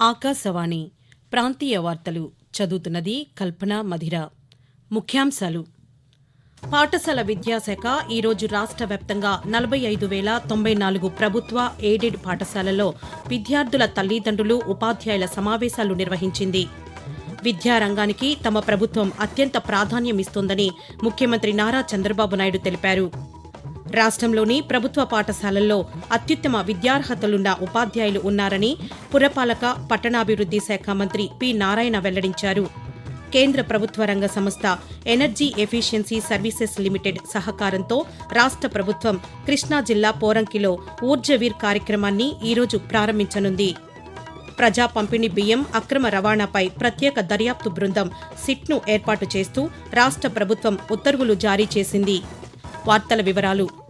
ఆకాశవాణి ప్రాంతీయ వార్తలు చదువుతున్నది కల్పన మధిర. ముఖ్యాంశాలు. పాఠశాల విద్యాశాఖ ఈరోజు రాష్ట్ర వ్యాప్తంగా నలభై ఐదు వేల తొంభై నాలుగు ప్రభుత్వ ఎయిడెడ్ పాఠశాలల్లో విద్యార్థుల తల్లిదండ్రులు ఉపాధ్యాయుల సమావేశాలు నిర్వహించింది. విద్యారంగానికి తమ ప్రభుత్వం అత్యంత ప్రాధాన్యమిస్తోందని ముఖ్యమంత్రి నారా చంద్రబాబు నాయుడు తెలిపారు. రాష్ట్రంలోని ప్రభుత్వ పాఠశాలల్లో అత్యుత్తమ విద్యార్హతలున్న ఉపాధ్యాయులు ఉన్నారని పురపాలక పట్టణాభివృద్ధి శాఖ మంత్రి పి. నారాయణ వెల్లడించారు. కేంద్ర ప్రభుత్వ రంగ సంస్థ ఎనర్జీ ఎఫిషియన్సీ సర్వీసెస్ లిమిటెడ్ సహకారంతో రాష్ట్ర ప్రభుత్వం కృష్ణా జిల్లా పోరంకిలో ఊర్జవీర్ కార్యక్రమాన్ని ఈరోజు ప్రారంభించనుంది. ప్రజా పంపిణీ బియ్యం అక్రమ రవాణాపై ప్రత్యేక దర్యాప్తు బృందం సిట్ను ఏర్పాటు చేస్తూ రాష్ట్ర ప్రభుత్వం ఉత్తర్వులు జారీ చేసింది. వార్తల వివరాలు.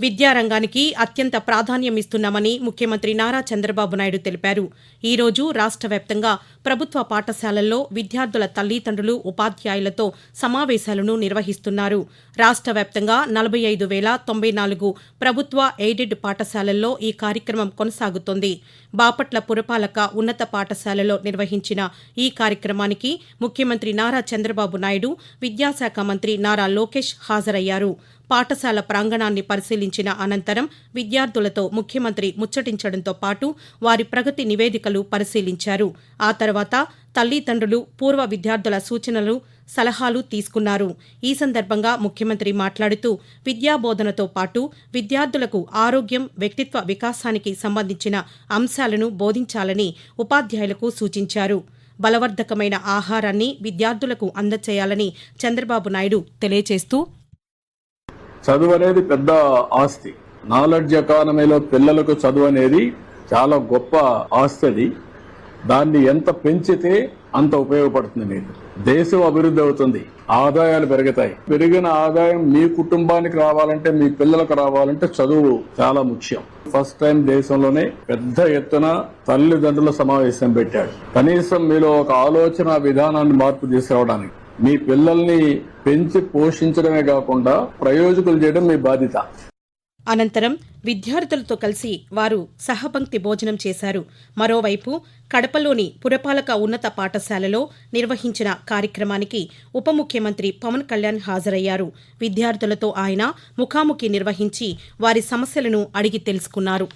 విద్యారంగానికి అత్యంత ప్రాధాన్యమిస్తున్నామని ముఖ్యమంత్రి నారా చంద్రబాబు నాయుడు తెలిపారు. ఈరోజు రోజు రాష్ట్ర వ్యాప్తంగా ప్రభుత్వ పాఠశాలల్లో విద్యార్థుల తల్లిదండ్రులు ఉపాధ్యాయులతో సమావేశాలను నిర్వహిస్తున్నారు. రాష్ట్ర వ్యాప్తంగా నలభై ఐదు వేల తొంభై నాలుగు ప్రభుత్వ ఎయిడెడ్ పాఠశాలల్లో ఈ కార్యక్రమం కొనసాగుతోంది. బాపట్ల పురపాలక ఉన్నత పాఠశాలలో నిర్వహించిన ఈ కార్యక్రమానికి ముఖ్యమంత్రి నారా చంద్రబాబు నాయుడు విద్యాశాఖ మంత్రి నారా లోకేష్ హాజరయ్యారు. పాఠశాల ప్రాంగణాన్ని పరిశీలించిన అనంతరం విద్యార్థులతో ముఖ్యమంత్రి ముచ్చటించడంతో పాటు వారి ప్రగతి నివేదికలు పరిశీలించారు. ఆ తర్వాత తల్లిదండ్రులు పూర్వ విద్యార్థుల సూచనలు సలహాలు తీసుకున్నారు. ఈ సందర్భంగా ముఖ్యమంత్రి మాట్లాడుతూ విద్యాబోధనతో పాటు విద్యార్థులకు ఆరోగ్యం వ్యక్తిత్వ వికాసానికి సంబంధించిన అంశాలను బోధించాలని ఉపాధ్యాయులకు సూచించారు. బలవర్ధకమైన ఆహారాన్ని విద్యార్థులకు అందచేయాలని చంద్రబాబు నాయుడు తెలియజేస్తూ చదువు అనేది పెద్ద ఆస్తి. నాలెడ్జ్ ఎకానమీలో పిల్లలకు చదువు అనేది చాలా గొప్ప ఆస్తి అది దాన్ని ఎంత పెంచితే అంత ఉపయోగపడుతుంది మీకు దేశం అభివృద్ధి అవుతుంది. ఆదాయాలు పెరుగుతాయి. పెరిగిన ఆదాయం మీ కుటుంబానికి రావాలంటే మీ పిల్లలకు రావాలంటే చదువు చాలా ముఖ్యం. ఫస్ట్ టైం దేశంలోనే పెద్ద ఎత్తున తల్లిదండ్రుల సమావేశం పెట్టాడు కనీసం మీలో ఒక ఆలోచన విధానాన్ని మార్పు తీసుకురావడానికి. మీ పిల్లల్ని పెంచి పోషించడమే కాకుండా ప్రయోజకులు చేయడం మీ బాధ్యత. అనంతరం విద్యార్థులతో కలిసి వారు సహపంక్తి భోజనం చేశారు. మరోవైపు కడపలోని పురపాలక ఉన్నత పాఠశాలలో నిర్వహించిన కార్యక్రమానికి ఉప ముఖ్యమంత్రి పవన్ కళ్యాణ్ హాజరయ్యారు. విద్యార్థులతో ఆయన ముఖాముఖి నిర్వహించి వారి సమస్యలను అడిగి తెలుసుకున్నారు.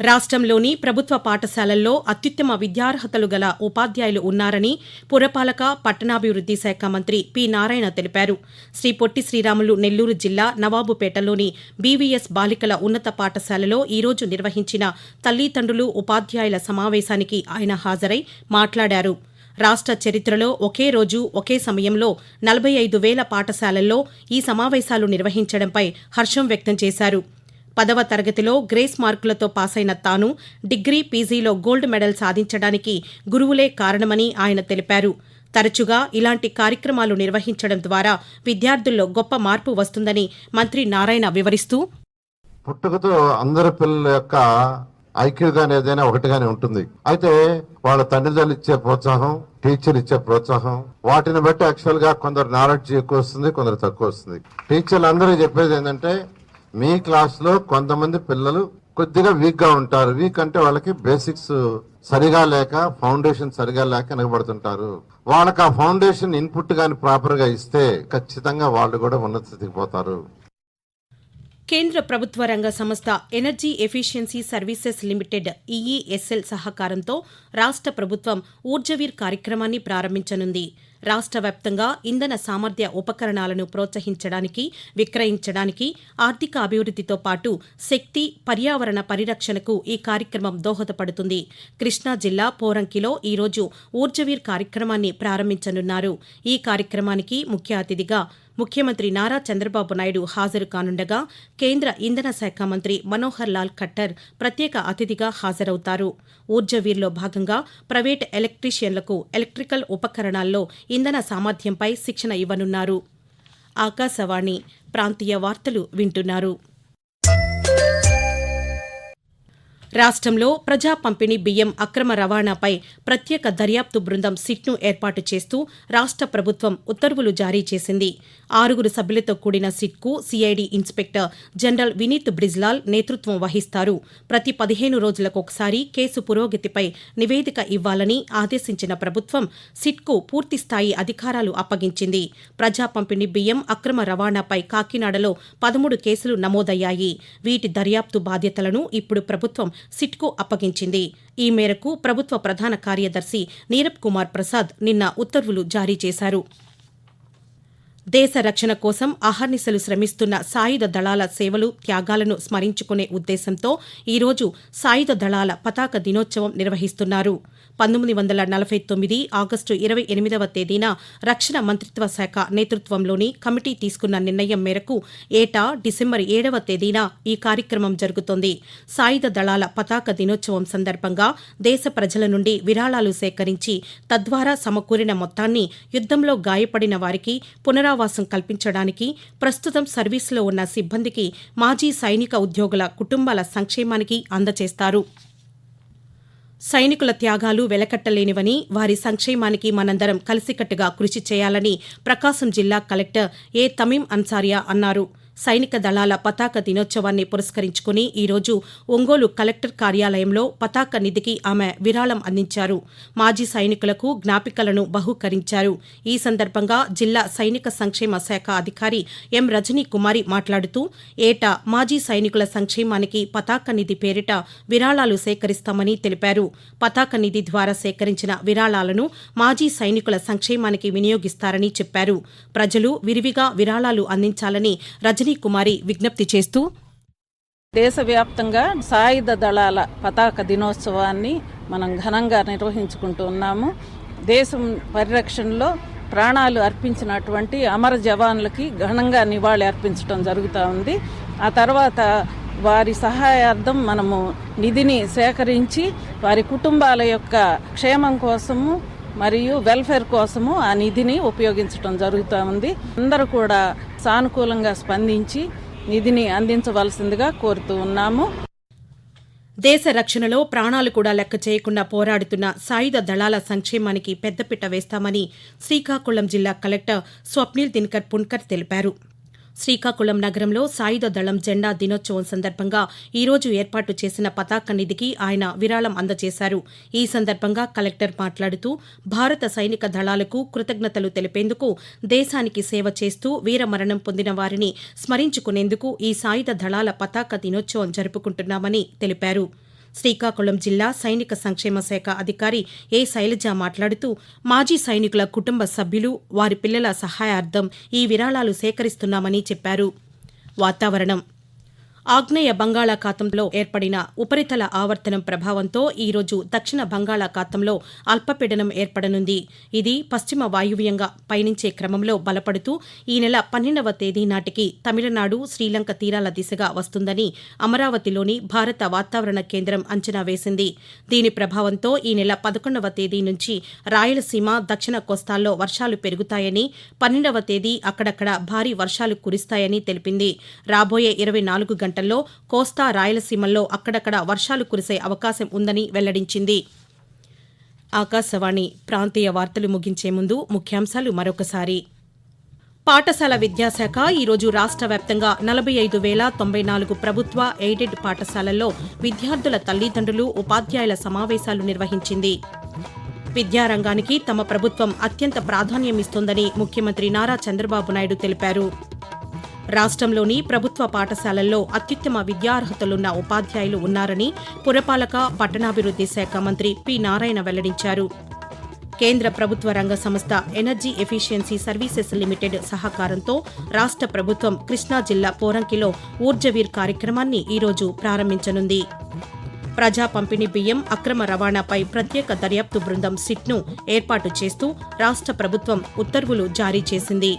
రాష్ట్రంలోని ప్రభుత్వ పాఠశాలల్లో అత్యుత్తమ విద్యార్హతలు గల ఉపాధ్యాయులు ఉన్నారని పురపాలక పట్టణాభివృద్ది శాఖ మంత్రి పి. నారాయణ తెలిపారు. శ్రీ పొట్టి శ్రీరాములు నెల్లూరు జిల్లా నవాబుపేటలోని బీవీఎస్ బాలికల ఉన్నత పాఠశాలలో ఈరోజు నిర్వహించిన తల్లిదండ్రులు ఉపాధ్యాయుల సమావేశానికి ఆయన హాజరై మాట్లాడారు. రాష్ట్ర చరిత్రలో ఒకే రోజు ఒకే సమయంలో నలభై ఐదు వేల పాఠశాలల్లో ఈ సమావేశాలు నిర్వహించడంపై హర్షం వ్యక్తం చేశారు. పదవ తరగతిలో గ్రేస్ మార్కులతో పాసైన తాను డిగ్రీ పీజీలో గోల్డ్ మెడల్ సాధించడానికి గురువులే కారణమని ఆయన తెలిపారు. తరచుగా ఇలాంటి కార్యక్రమాలు నిర్వహించడం ద్వారా విద్యార్థుల్లో గొప్ప మార్పు వస్తుందని మంత్రి నారాయణ వివరిస్తూ పుట్టుకతో అందరి పిల్లల యొక్క ఐక్యూ గాని ఏదైనా ఒకటిగానే ఉంటుంది. అయితే వాళ్ళ తల్లిదండ్రులు ఇచ్చే ప్రోత్సాహం టీచర్ ఇచ్చే ప్రోత్సాహం వాటిని బట్టి యాక్చువల్గా కొందరు నాలెడ్జ్ ఎక్కువ వస్తుంది కొందరు తక్కువ వస్తుంది. టీచర్లు అందరూ చెప్పేది ఏంటంటే మీ క్లాస్లో కొంతమంది పిల్లలు కొద్దిగా వీక్గా ఉంటారు. వీక్ అంటే వాళ్ళకి బేసిక్స్ సరిగా లేక ఫౌండేషన్ సరిగా లేక వెనకబడుతుంటారు వాళ్ళకి ఆ ఫౌండేషన్ ఇన్పుట్ గాని ప్రాపర్గా ఇస్తే ఖచ్చితంగా వాళ్ళు కూడా ఉన్నత స్థితికి పోతారు. కేంద్ర ప్రభుత్వ రంగ సంస్థ energy efficiency services limited EESL సహకారంతో రాష్ట్ర ప్రభుత్వం ఊర్జవీర్ కార్యక్రమాన్ని ప్రారంభించనుంది. రాష్ట్ర వ్యాప్తంగా ఇంధన సామర్థ్య ఉపకరణాలను ప్రోత్సహించడానికి విక్రయించడానికి ఆర్థిక అభివృద్ధితో పాటు శక్తి పర్యావరణ పరిరక్షణకు ఈ కార్యక్రమం దోహదపడుతుంది. కృష్ణా జిల్లా పోరంకిలో ఈరోజు ఊర్జవీర్ కార్యక్రమాన్ని ప్రారంభించనున్నారు. ఈ కార్యక్రమానికి ముఖ్య అతిథిగా ముఖ్యమంత్రి నారా చంద్రబాబు నాయుడు హాజరు కానుండగా కేంద్ర ఇంధన శాఖ మంత్రి మనోహర్ లాల్ ఖట్టర్ ప్రత్యేక అతిథిగా హాజరవుతారు. ఊర్జవీర్లో భాగంగా ప్రైవేట్ ఎలక్ట్రీషియన్లకు ఎలక్ట్రికల్ ఉపకరణాల్లో ఇంధన సామర్థ్యంపై శిక్షణ ఇవ్వనున్నారు. ఆకాశవాణి ప్రాంతీయ వార్తలు వింటున్నారు. రాష్ట్రంలో ప్రజా పంపిణీ బియ్యం అక్రమ రవాణాపై ప్రత్యేక దర్యాప్తు బృందం సిట్ను ఏర్పాటు చేస్తూ రాష్ట్ర ప్రభుత్వం ఉత్తర్వులు జారీ చేసింది. ఆరుగురు సభ్యులతో కూడిన సిట్కు CID inspector general Vineet Brijlal నేతృత్వం వహిస్తారు. ప్రతి పదిహేను రోజులకొకసారి కేసు పురోగతిపై నివేదిక ఇవ్వాలని ఆదేశించిన ప్రభుత్వం సిట్కు పూర్తిస్థాయి అధికారాలు అప్పగించింది. ప్రజా పంపిణీ బియ్యం అక్రమ రవాణాపై కాకినాడలో పదమూడు కేసులు నమోదయ్యాయి. వీటి దర్యాప్తు బాధ్యతలను ఇప్పుడు ప్రభుత్వం సిట్కు అప్పగించింది. ఈ మేరకు ప్రభుత్వ ప్రధాన కార్యదర్శి నీరబ్ కుమార్ ప్రసాద్ నిన్న ఉత్తర్వులు జారీ చేశారు. దేశ రక్షణ కోసం అహర్నిశలు శ్రమిస్తున్న సాయుధ దళాల సేవలు త్యాగాలను స్మరించుకునే ఉద్దేశంతో ఈరోజు సాయుధ దళాల పతాక దినోత్సవం నిర్వహిస్తున్నారు. పంతొమ్మిది వందల నలభై తొమ్మిది ఆగస్టు ఇరవై ఎనిమిదవ తేదీన రక్షణ మంత్రిత్వ శాఖ నేతృత్వంలోని కమిటీ తీసుకున్న నిర్ణయం మేరకు ఏటా డిసెంబర్ ఏడవ తేదీన ఈ కార్యక్రమం జరుగుతోంది. సాయుధ దళాల పతాక దినోత్సవం సందర్భంగా దేశ ప్రజల నుండి విరాళాలు సేకరించి తద్వారా సమకూరిన మొత్తాన్ని యుద్దంలో గాయపడిన వారికి పునరావాసం కల్పించడానికి ప్రస్తుతం సర్వీసులో ఉన్న సిబ్బందికి మాజీ సైనిక ఉద్యోగుల కుటుంబాల సంక్షేమానికి అందజేస్తారు. సైనికుల త్యాగాలు వెలకట్టలేనివని వారి సంక్షేమానికి మనందరం కలిసికట్టుగా కృషి చేయాలని ప్రకాశం జిల్లా కలెక్టర్ ఏ తమీం అన్సారియా అన్నారు. సైనిక దళాల పతాక దినోత్సవాన్ని పురస్కరించుకుని ఈరోజు ఒంగోలు కలెక్టర్ కార్యాలయంలో పతాక నిధికి ఆమె విరాళం అందించారు. మాజీ సైనికులకు జ్ఞాపికలను బహుకరించారు. ఈ సందర్భంగా జిల్లా సైనిక సంక్షేమ శాఖ అధికారి ఎం. రజనీ కుమారి మాట్లాడుతూ ఏటా మాజీ సైనికుల సంక్షేమానికి పతాక నిధి పేరిట విరాళాలు సేకరిస్తామని తెలిపారు. పతాక నిధి ద్వారా సేకరించిన విరాళాలను మాజీ సైనికుల సంక్షేమానికి వినియోగిస్తారని చెప్పారు. ప్రజలు విరివిగా విరాళాలు అందించాలని రజ కుమారి విజ్ఞప్తి చేస్తూ దేశవ్యాప్తంగా సాయుధ దళాల పతాక దినోత్సవాన్ని మనం ఘనంగా నిర్వహించుకుంటూ ఉన్నాము. దేశం పరిరక్షణలో ప్రాణాలు అర్పించినటువంటి అమర జవాన్లకి ఘనంగా నివాళి అర్పించడం జరుగుతూ ఉంది. ఆ తర్వాత వారి సహాయార్థం మనము నిధిని సేకరించి వారి కుటుంబాల యొక్క క్షేమం కోసము మరియు వెల్ఫేర్ కోసము ఆ నిధిని ఉపయోగించడం జరుగుతూ ఉంది. అందరూ కూడా సానుకూలంగా స్పందించి నిధిని అందించవలసిందిగా కోరుతూ ఉన్నాము. దేశ రక్షణలో ప్రాణాలు కూడా లెక్క చేయకుండా పోరాడుతున్న సాయుధ దళాల సంక్షేమానికి పెద్దపీట వేస్తామని శ్రీకాకుళం జిల్లా కలెక్టర్ స్వప్నిల్ దినకర్ పున్కర్ తెలిపారు. శ్రీకాకుళం నగరంలో సాయుధ దళం జెండా దినోత్సవం సందర్భంగా ఈరోజు ఏర్పాటు చేసిన పతాక నిధికి ఆయన విరాళం అందజేశారు. ఈ సందర్భంగా కలెక్టర్ మాట్లాడుతూ భారత సైనిక దళాలకు కృతజ్ఞతలు తెలిపేందుకు దేశానికి సేవ చేస్తూ వీరమరణం పొందిన వారిని స్మరించుకునేందుకు ఈ సాయుధ దళాల పతాక దినోత్సవం జరుపుకుంటున్నామని తెలిపారు. శ్రీకాకుళం జిల్లా సైనిక సంక్షేమ శాఖ అధికారి ఏ శైలజ మాట్లాడుతూ మాజీ సైనికుల కుటుంబ సభ్యులు వారి పిల్లల సహాయార్థం ఈ విరాళాలు సేకరిస్తున్నామని చెప్పారు. వాతావరణం ఆగ్నేయ బంగాళాఖాతంలో ఏర్పడిన ఉపరితల ఆవర్తనం ప్రభావంతో ఈరోజు దక్షిణ బంగాళాఖాతంలో అల్పపీడనం ఏర్పడనుంది. ఇది పశ్చిమ వాయువ్యంగా పయనించే క్రమంలో బలపడుతూ ఈ నెల పన్నెండవ తేదీ నాటికి తమిళనాడు శ్రీలంక తీరాల దిశగా వస్తుందని అమరావతిలోని భారత వాతావరణ కేంద్రం అంచనా వేసింది. దీని ప్రభావంతో ఈ నెల పదకొండవ తేదీ నుంచి రాయలసీమ దక్షిణ కోస్తాల్లో వర్షాలు పెరుగుతాయని పన్నెండవ తేదీ అక్కడక్కడ భారీ వర్షాలు కురుస్తాయని తెలిపింది. రాబోయే ఇరవై నాలుగు గంటల్లో కోస్తా రాయలసీమల్లో అక్కడక్కడ వర్షాలు కురిసే అవకాశం ఉందని వెల్లడించింది. ఆకాశవాణి ప్రాంతీయ వార్తలు ముగించే ముందు ముఖ్యాంశాలు మరొకసారి. పాఠశాల విద్యాశాఖ ఈరోజు రాష్ట్ర వ్యాప్తంగా నలభై ఐదు వేల తొంభై నాలుగు ప్రభుత్వ ఎయిడెడ్ పాఠశాలల్లో విద్యార్థుల తల్లిదండ్రులు ఉపాధ్యాయుల సమావేశాలు నిర్వహించింది. విద్యారంగానికి తమ ప్రభుత్వం అత్యంత ప్రాధాన్యమిస్తోందని ముఖ్యమంత్రి నారా చంద్రబాబు నాయుడు తెలిపారు. రాష్ట్రంలోని ప్రభుత్వ పాఠశాలల్లో అత్యుత్తమ విద్యార్హతలున్న ఉపాధ్యాయులు ఉన్నారని పురపాలక పట్టణాభివృద్ది శాఖ మంత్రి పి. నారాయణ వెల్లడించారు. కేంద్ర ప్రభుత్వ రంగ సంస్థ ఎనర్జీ ఎఫిషియన్సీ సర్వీసెస్ లిమిటెడ్ సహకారంతో రాష్ట్ర ప్రభుత్వం కృష్ణా జిల్లా పోరంకిలో ఊర్జవీర్ కార్యక్రమాన్ని ఈరోజు ప్రారంభించనుంది. ప్రజా పంపిణీ బియ్యం అక్రమ రవాణాపై ప్రత్యేక దర్యాప్తు బృందం సిట్ను ఏర్పాటు చేస్తూ రాష్ట్ర ప్రభుత్వం ఉత్తర్వులు జారీ చేసింది.